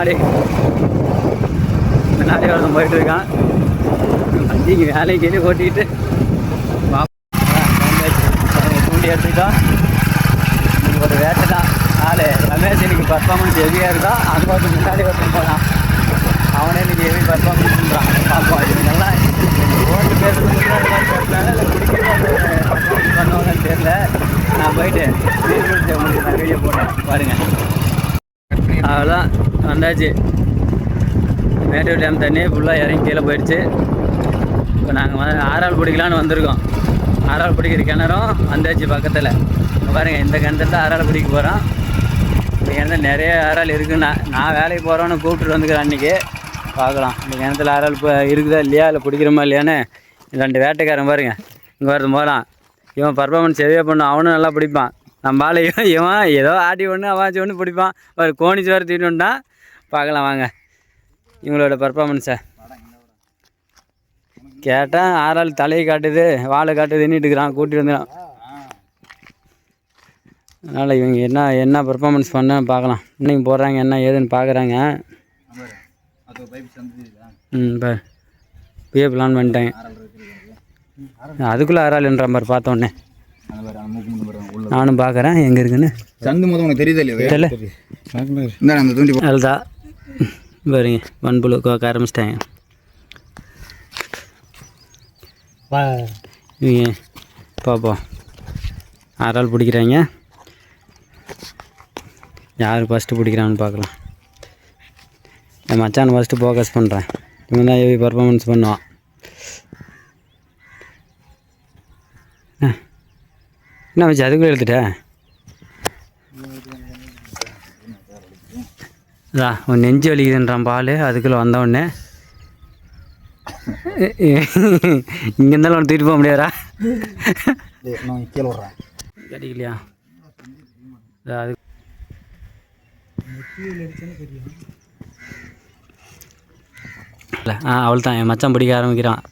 பின்னாடி பின்னாடி ஒருத்தன் போயிட்டு இருக்கான். வண்டிக்கு வேலைக்கு கீழே ஓட்டிக்கிட்டு தூண்டி எடுத்துக்கிட்டோம் ஒரு வேட்டை தான். நாலு ரமேஷ் இன்னைக்கு பர்ஃபார்மன்ஸ் ஹெவியாக இருக்கா அங்கே வந்து முன்னாடி ஒருத்தன் போனான். அவனே இன்னைக்கு ஹெவி பர்ஃபார்மன்ஸ் பண்ணுறான் பார்ப்போம் இவங்கெல்லாம் ஓட்டு பேசுறது பேசுனால இல்லை குடிக்கிறது பண்ணுவாங்கன்னு தெரியல நான் போயிட்டு மீன் பிடிச்ச உங்களுக்கு நான் வீடியோ போட்டேன் பாருங்கள் அவ்வளோதான் வந்தாச்சு. மேட்டூர் டேம் தண்ணி ஃபுல்லாக இறங்கி கீழே போயிடுச்சு. இப்போ நாங்கள் வந்து ஆறாள் பிடிக்கலான்னு வந்திருக்கோம். ஆறாள் பிடிக்கிற கிணறும் வந்தாச்சு பக்கத்தில். பாருங்கள் இந்த கிணத்துல தான் ஆறாள் பிடிக்க போகிறோம் இந்த கிணத்துல நிறைய ஆறாள் இருக்குண்ணா நான் வேலைக்கு போகிறோன்னு கூப்பிட்டுட்டு வந்துக்கிறேன் அன்றைக்கி பார்க்கலாம். இந்த கிணத்துல ஆறாள் இப்போ இருக்குதா இல்லையா? இல்லை பிடிக்கிறோமா இல்லையான்னு ரெண்டு வேட்டைக்காரன் பாருங்க. இங்கே வரது போகலாம் இவன் பர்ஃபார்மன்ஸ் எதையோ பண்ணும் அவனும் நல்லா பிடிப்பான். நம்ம ஆளு இவன் இவன் ஏதோ ஆட்டி ஒன்று அவாச்சி ஒன்று பிடிப்பான். ஒரு கோணிச்சு வர தூக்கிட்டு பார்க்கலாம் வாங்க. இவங்களோட பர்ஃபார்மன்ஸை கேட்டால் ஆறாள் தலையை காட்டுது வாழை காட்டுதுன்னுட்டு இருக்கிறான் கூட்டிட்டு வந்துடான் அதனால் இவங்க என்ன என்ன பர்ஃபார்மன்ஸ் பண்ண பார்க்கலாம். இன்னைக்கு போடுறாங்க என்ன ஏதுன்னு பார்க்குறாங்க. ம் இப்போ இப்பயே பிளான் பண்ணிட்டாங்க. அதுக்குள்ளே ஆறாளுன்ற மாதிரி பார்த்தோன்னே. நானும் பார்க்குறேன் எங்கே இருக்குன்னு. சந்து மொதல் உனக்கு தெரியுதா இல்லையா? தெரியல. இந்த பாருங்க மண்புழு கோக்க ஆரம்பிச்சிட்டாங்க. இவங்க பார்ப்போம் ஆறாள் பிடிக்கிறாங்க. யார் ஃபஸ்ட்டு பிடிக்கிறான்னு பார்க்கலாம் என் மச்சான் ஃபஸ்ட்டு ஃபோக்கஸ் பண்ணுறேன் இவன் தான் ஹெவி பர்ஃபார்மன்ஸ் பண்ணுவான். என்ன வச்சு அதுக்குள்ளே எடுத்துட்டேன் அதான் உன் நெஞ்சு வலிக்குதுன்றான் பால். அதுக்குள்ளே வந்தவுடனே இங்கே இருந்தாலும் அவனை தூக்கிட்டு போக முடியாதா? கிடைக்கலையா அது இல்லை ஆ அவள் தான் என் மச்சான் பிடிக்க ஆரம்பிக்கிறான்.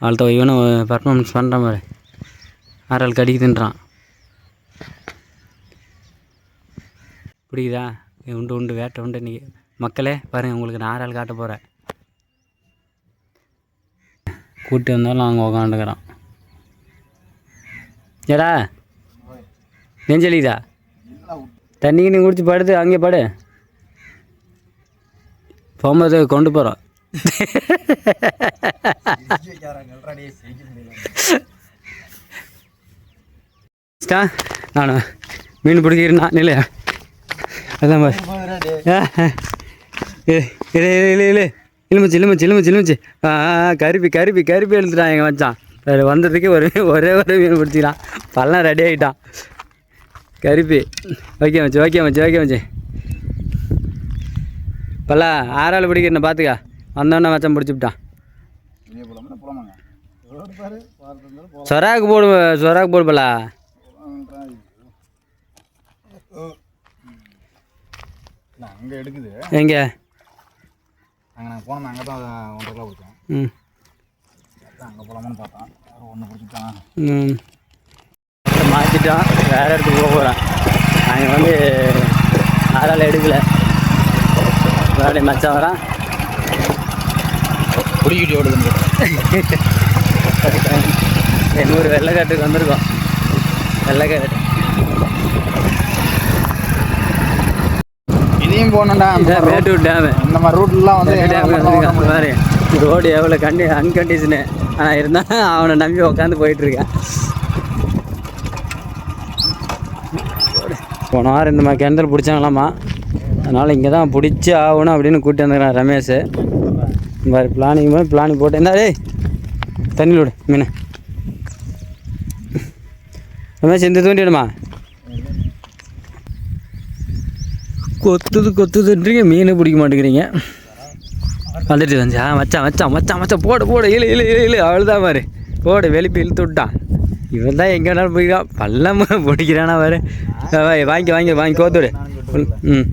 அவள் தான் இவனும் பர்ஃபார்மன்ஸ் பண்ணுறான் பாரு. ஆறாள் கடிக்குதுன்றான் பிடிக்குதா? உண்டு உண்டு வேட்டை உண்டு இன்றைக்கி மக்களே பாருங்கள் உங்களுக்கு நான் ஆள் காட்ட போகிறேன் கூட்டி வந்தாலும் அங்கே உக்காந்துக்கிறான். ஏடா நெஞ்சலிதா தண்ணி நீ குடிச்சு படுத்து அங்கே படு. போகும்போது கொண்டு போகிறோம் நான் மீன் பிடிக்கிறேன் நிலையா அதான் இரு, இரு, இரு. இலுமிச்சு இலுமிச்சு இலுமிச்சு இலுமிச்சு ஆ கருப்பி கருப்பி கருப்பி எழுத்துட்டான் எங்கள் மச்சான். வேறு வந்ததுக்கு ஒரு ஒரே ஒரு மீன் பிடிச்சிக்கலாம் பல்லாம் ரெடி ஆகிட்டான் கருப்பி. ஓகே மச்சி ஓகே மச்சி ஓகே மச்சி பல்லா ஆறாள் பிடிக்கிறேன் பார்த்துக்கா வந்தோடனே மச்சான் பிடிச்சிவிட்டான் சொராக்கு போடு சொராக்கு போடு பல்லா இல்லை அங்கே எடுக்குது. எங்கே? அங்கே நாங்கள் போனோம் அங்கே தான் ஒன்றரை கிலோ பிடிச்சோம் ம். அங்கே போகலாமான்னு பார்த்தோம் ஒன்று பிடிச்சிட்டான் ம். மாற்றிட்டோம் வேறு இடத்துக்கு போக போகிறேன் நாங்கள் வந்து ஆறால் எடுக்கல. வேலை மச்சான் வரான். பிடிக்கிட்டு ஓடுது எங்கள் ஊர் வெள்ளைக்காட்டுக்கு வந்திருக்கோம். வெள்ளைக்காட்டு அந்த இதான் மேட்டூர் டேமு இந்த மாதிரி ரூட்லாம் வந்து டேமு பாரு ரோடு எவ்வளோ கண்டி அன்கண்டிஷனு ஆனால் இருந்தால் அவனை நம்பி உட்காந்து போயிட்டுருக்கேன். போன வாரம் இந்த மாதிரி கிணத்துல பிடிச்சாங்களாமா? அதனால் இங்கே தான் பிடிச்சி ஆகணும் அப்படின்னு கூட்டி வந்துக்கிறான் ரமேஷ். இந்த மாதிரி பிளானிங் போய் பிளானிங் போட்டு இருந்தா டேய் தண்ணியில் விடு மீனை. ரமேஷ் இந்த தூண்டிடுமா? கொத்துது கொத்துதுன்றீங்க மீன் பிடிக்க மாட்டேங்கிறீங்க. வந்துட்டு வந்துச்சா. மச்சான் மச்சான் மச்சான் மச்சான் போடு போடு இழு இழு இழு இழு. அவ்வளோதான் பாரு. போடு வெளிப்பு இழுத்து விட்டான் இவன் தான் எங்கே வேணாலும் போய்க்கான் பள்ளம் பிடிக்கிறானா பாரு. வாங்கி வாங்கி வாங்கி கோத்துடு ம்.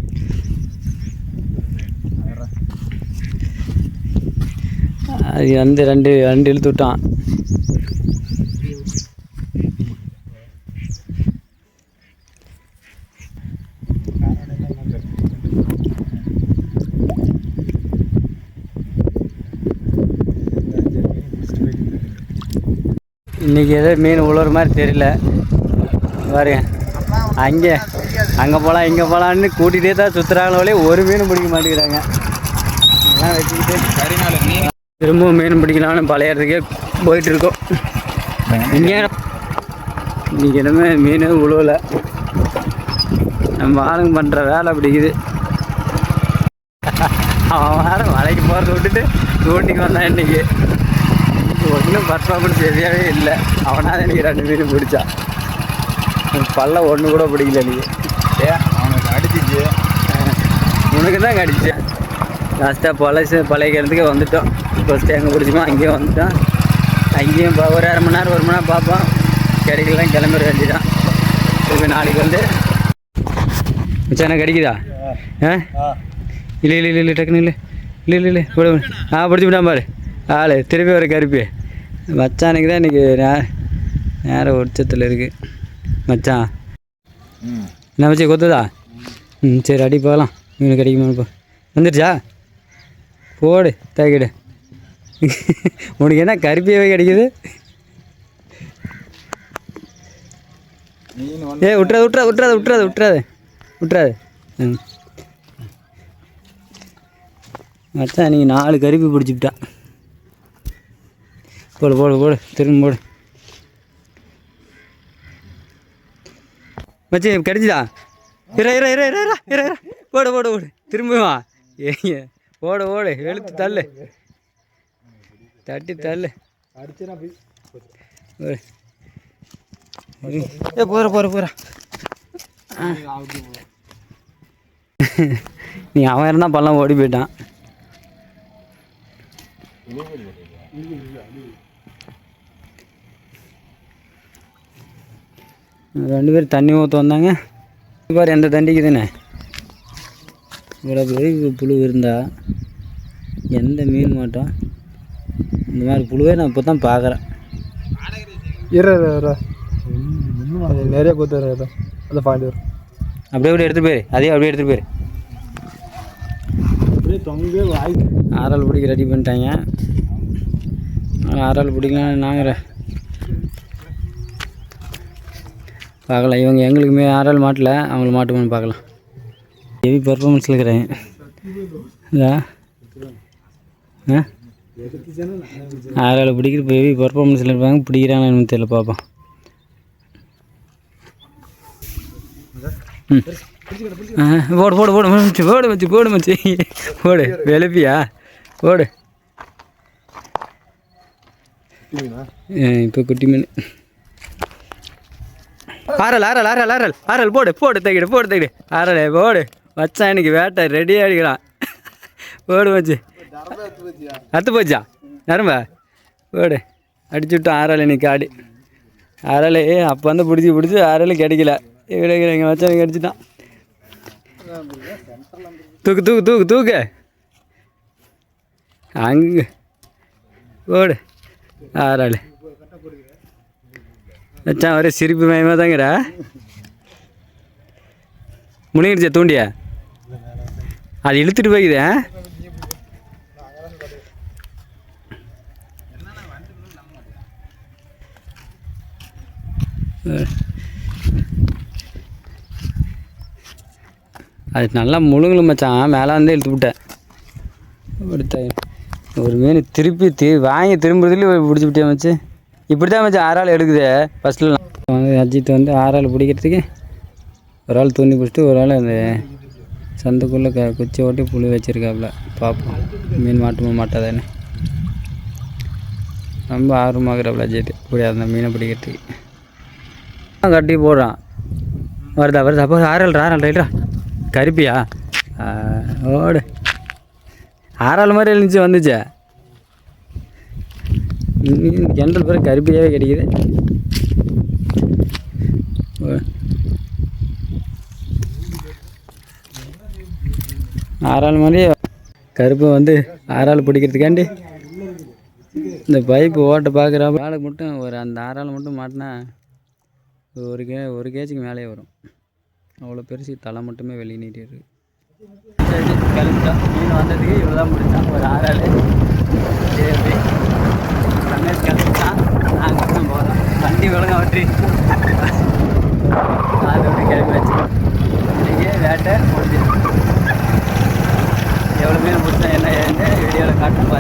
அது வந்து ரெண்டு ரெண்டு இழுத்து விட்டான். இன்றைக்கி ஏதோ மீன் உழுவுற மாதிரி தெரியல. பாருங்க அங்கே அங்கே போகலாம் இங்கே போகலான்னு கூட்டிகிட்டே தான் சுற்றுறாங்களே ஒரு மீன் பிடிக்க மாட்டேங்கிறாங்க. எல்லாம் வச்சுக்கிட்டு சரி திரும்பவும் மீன் பிடிக்கலாம்னு பழைய இடத்துக்கே போயிட்டுருக்கோம். இங்கே இன்றைக்கி என்னமே மீன் உழுவலை. நம்ம ஆளுங்க பண்ணுற வேலை பிடிக்குது அவன் வேறு மலைக்கு போகிறத விட்டுட்டு தூண்டிக்கு வந்தான் இன்னைக்கு. ஒன்றும் பர்ஃபார்மன்ஸ் சரியாகவே இல்லை. அவனாக எனக்கு ரெண்டு மீன் பிடிச்சான் பல்ல ஒன்று கூட பிடிக்கல நீ. ஏ? அவனுக்கு அடிச்சிச்சு. உனக்கு தான் கடிச்சேன் லாஸ்ட்டாக பழசு பழைய கிணத்துக்கு வந்துட்டோம். ஃபஸ்ட்டு எங்கே பிடிச்சோமோ அங்கேயும் வந்துட்டோம். அங்கேயும் ஒரு அரை மணி நேரம் ஒரு மணி நேரம் பார்ப்போம். கிடைக்கலாம் கிளம்பிட வேண்டியதான் திருப்பி நாளைக்கு வந்து. மச்சான் கிடைக்குதா ஆ. இல்லை இல்லை இல்லை இல்லை டக்குன்னு இல்லை. இல்லை இல்லை இல்லை. ஆ பிடிச்சி விடாம பாரு. ஆள் திருப்பி ஒரு கருப்பி. மச்சானுக்கு தான் இன்றைக்கி நே நேரம் உச்சத்தில் இருக்குது மச்சான். என்ன வச்சு கொத்துதா? ம் சரி அடி போகலாம் மீன் கிடைக்குமா இப்போ வந்துடுச்சா போடு தேக்கிடு உனக்கு என்ன கருப்பியாவே கிடைக்குது? ஏ விட்றாது விட்றாது விட்றாது விட்றாது விட்றாது விட்றாது ம். மச்சான் நீங்கள் நாலு கருப்பி பிடிச்சிவிட்டா போடு போடு போடு. திரும்ப போடு. மச்சி கிடைச்சிதா? இரு இரு இரு இரு இரு இரு இரு. போடு போடு போடு. திரும்புவா ஏங்க ஓடு ஓடு எழுத்து தள்ளு. தட்டி தள்ளு. ஏ போகிற போகிற போகிற நீ அவன் இருந்தால் பள்ளம் ஓடி போயிட்டான். ரெண்டு பேரும் தண்ணி ஊற்ற வந்தாங்க. பாரு எந்த தண்டிக்குதுண்ணே இவ்வளோ பெரிய புழு இருந்தா எந்த மீன் மாட்டோம் இந்த மாதிரி புழுவே நான் இப்போ தான் பார்க்குறேன் இரு. அது நிறைய கொத்து அந்த பாயிண்ட் வரும். அப்படியே அப்படியே எடுத்துகிட்டு போயிரு. அதையும் அப்படியே எடுத்துகிட்டு போயிரு. அப்படியே தொங்க வாய். ஆறால் பிடிக்க ரெடி பண்ணிட்டாங்க. ஆறால் பிடிக்கலாம் நாங்கள் பார்க்கலாம் இவங்க எங்களுக்குமே ஆறால் மாட்டல அவங்கள மாட்டுமான்னு பார்க்கலாம் ஹெவி பர்ஃபார்மன்ஸில் இருக்கிறேன் இதா ஆ ஆறால் பிடிக்கிற இப்போ ஹெவி பர்ஃபார்மன்ஸில் இருப்பாங்க பிடிக்கிறாங்கன்னு தெரியல பார்ப்போம் ம் ஆ, போடு போடு போடு மச்சி போடு மச்சி போடு மச்சி போடு வெளுப்பியா போடு இப்போ குட்டி மீன் ஆரல் ஆரல் ஆரல் ஆரல். ஆரல் போடு போடு தைக்கிடு போடு தைக்கிடு ஆரல் போடு. வச்சான் எனக்கு வேட்டை ரெடியாக அடிக்கிறான். போடு மச்சி அத்து போச்சா? நரம்ப? போடு. அடிச்சு விட்டோம் ஆரல் இன்னைக்கு ஆடி. ஆரல் அப்போ வந்து பிடிச்சி பிடிச்சி ஆரல் கிடைக்கல. இவட எங்கள் மச்சான் கிடச்சிட்டான் தூக்கு தூக்கு தூக்கு தூக்கு. அங்கே. போடு. ஆறாள் மச்சான் ஒரே சிரிப்பு மயமாக தாங்கிற முனிகிடுச்சா தூண்டியா அது இழுத்துட்டு போய்க்குது அது நல்லா முழுங்கலும் மச்சான் மேலே வந்து இழுத்து விட்டேன் எடுத்த ஒரு மீன் திருப்பி தி வாங்கி திரும்புறதுலேயே பிடிச்சி விட்டேன் மச்சு. இப்படி தான் மச்சான் ஆறாள் எடுக்குது ஃபஸ்ட்டில் வந்து அஜித் வந்து ஆறாள் பிடிக்கிறதுக்கு ஒரு ஆள் தூண்டி பிடிச்சிட்டு ஒரு ஆள் அந்த சந்துக்குள்ளே க குச்சி ஓட்டி புளி வச்சுருக்காப்புல பார்ப்போம் மீன் மாட்டுமா மாட்டாதானே ரொம்ப ஆர்வமாகிறாப்புல அஜித். இப்படி அந்த மீனை பிடிக்கிறதுக்கு. கட்டி போடுறான். வருதா வருதா அப்போ ஆறாள் ஆறாள் ரைட்டா கருப்பியா? ஓடு. ஆறாள் மாதிரி இருந்துச்சு வந்துச்சே ஜென்ரல் பேர் கருப்பியாகவே கிடைக்குது. ஆறாள் மாதிரி கருப்பை வந்து ஆறாள் பிடிக்கிறதுக்காண்டி இந்த பைப்பு ஓட்ட பார்க்குற ஆளுக்கு மட்டும் ஒரு அந்த ஆறாள் மட்டும் மாட்டினா ஒரு கே ஒரு கேஜிக்கு மேலேயே வரும். அவ்வளோ பெருசு தலை மட்டுமே வெளியே நீட்டி கிளம்பிட்டோம் மீன் வந்ததுக்கு இவ்வளோ முடிச்சான் ஒரு ஆறு ஆள் சரி. ரமேஷ் கிளம்பிட்டான் நாங்கள் மட்டும் போகிறோம் வண்டி விழுங்க வட்டி அது விட்டு கிளம்பி வச்சுக்கோம் இன்றைக்கி வேட்டை முடிஞ்சிடும் எவ்வளோ மீன் பிடிச்சா என்ன ஏன்னு வீடியோவில் காட்டும்